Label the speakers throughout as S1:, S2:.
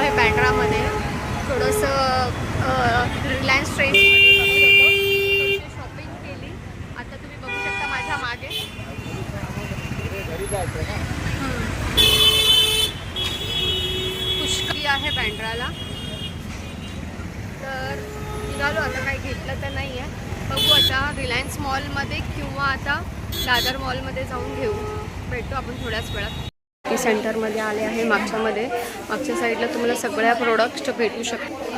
S1: आहे बँड्रामध्ये थोडंसं रिलायन्स ट्रेंड्समध्ये बघत होतो. थोडीशी शॉपिंग केली. आता तुम्ही बघू शकता माझ्या मागे. पुष्कळी आहे बँड्राला तर निघालो आता काही घेतलं तर नाही आहे बघू आता रिलायन्स मॉलमध्ये किंवा आता दादर मॉलमध्ये जाऊन घेऊ. भेटतो आपण थोड्याच वेळात. टी सेंटरमध्ये आले आहे मागच्यामध्ये. मागच्या साईडला तुम्हाला सगळ्या प्रोडक्ट्स भेटू शकतात.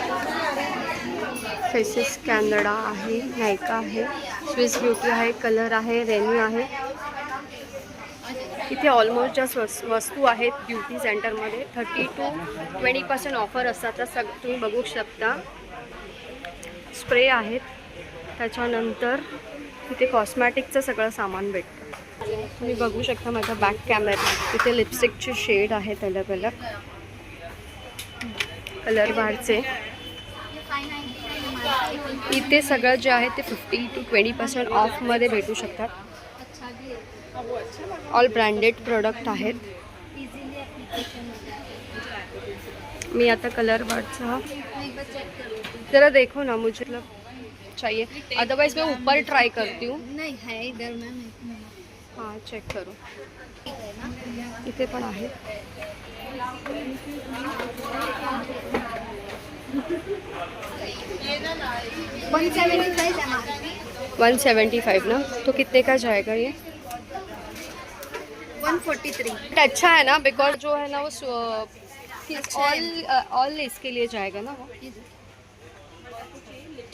S1: फेसेस कॅनडा आहे नायका आहे. स्विस ब्युटी आहे कलर आहे रेन्यू आहे. इथे ऑलमोस्ट ज्या स्वस् वस्तू आहेत ब्युटी सेंटरमध्ये thirty to twenty percent offer असतात. तर सग तुम्ही बघू शकता. स्प्रे आहेत. त्याच्यानंतर इथे कॉस्मॅटिकचं सगळं सामान भेटतं. तुम्ही बघू शकता माझा बॅक कॅमेरा तिथे लिपस्टिकचे शेड आहेत अलग अलग कलर बारचे. इथे सगळं जे आहे ते फिफ्टी टू ट्वेंटी पर्सेंट ऑफमध्ये भेटू शकतात. ऑल ब्रँडेड प्रोडक्ट आहेत. मी आता कलर बारचा जरा देखो ना मुझे मतलब चाहिए. अदरवाइज मैं ऊपर ट्राई करती हूँ.
S2: नहीं है इधर मैम
S1: हाँ चेक करू. इथे पण आहे.
S2: वन सेवेंटी फाइव
S1: ना? तो कितने का जाएगा ये?
S2: वन फोर्टी थ्री
S1: बट अच्छा है ना बिकॉज़ जो है ना वो ऑल ऑल इसके लिए जाएगा ना वो।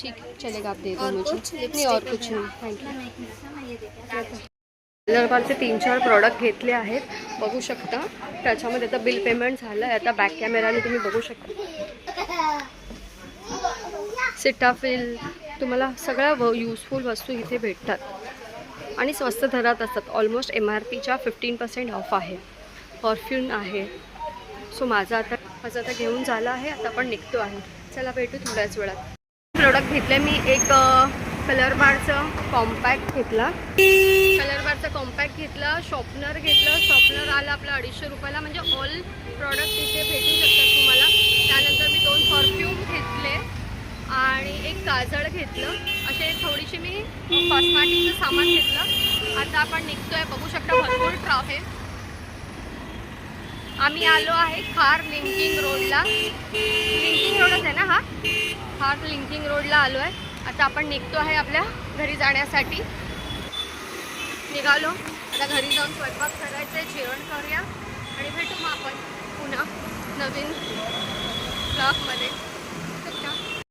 S1: ठीक है चलेगा आप दे दो मुझे? नहीं और कुछ नहीं
S2: थैंक ये देखा
S1: कलरबारचे तीन चार प्रॉडक्ट घेतले आहेत. बघू शकता. त्याच्यामध्ये आता बिल पेमेंट झालं आहे आता बॅक कॅमेराने तुम्ही बघू शकता. सिटाफिल तुम्हाला सगळ्या व यूजफुल वस्तू इथे भेटतात. आणि स्वस्त दरात असतात. ऑलमोस्ट एम आर पीच्या फिफ्टीन पर्सेंट ऑफ आहे. परफ्यूम आहे. सो माझं आता माझं आता घेऊन झालं आहे. आता आपण निघतो आहे. चला भेटू थोड्याच वेळात. प्रोडक्ट घेतले मी एक कलर बारचं कॉम्पॅक्ट घेतला. कलर कॉम्पॅक्ट घेतलं शॉपनर घेतलं शॉपनर आलं आपलं अडीचशे रुपयाला. म्हणजे ऑल प्रॉडक्ट इथे भेटू शकतात तुम्हाला. त्यानंतर मी दोन परफ्यूम घेतले आणि एक काजळ घेतलं. असे थोडीशी मी कॉस्मॅटिकचं सामान घेतलं. आता आपण निघतोय. बघू शकता भरपूर ट्रॅफिक आम्ही आलो आहे खार लिंकिंग रोडला लिंकिंग रोडच आहे ना हा? खार लिंकिंग रोडला आलो आहे आता आपण निघतो आहे आपल्या घरी जाण्यासाठी. निघालो. आता घरी जाऊन स्वयंपाक करायचं आहे जेवण करूया. आणि भेटू मग आपण पुन्हा नवीन ब्लॉगमध्ये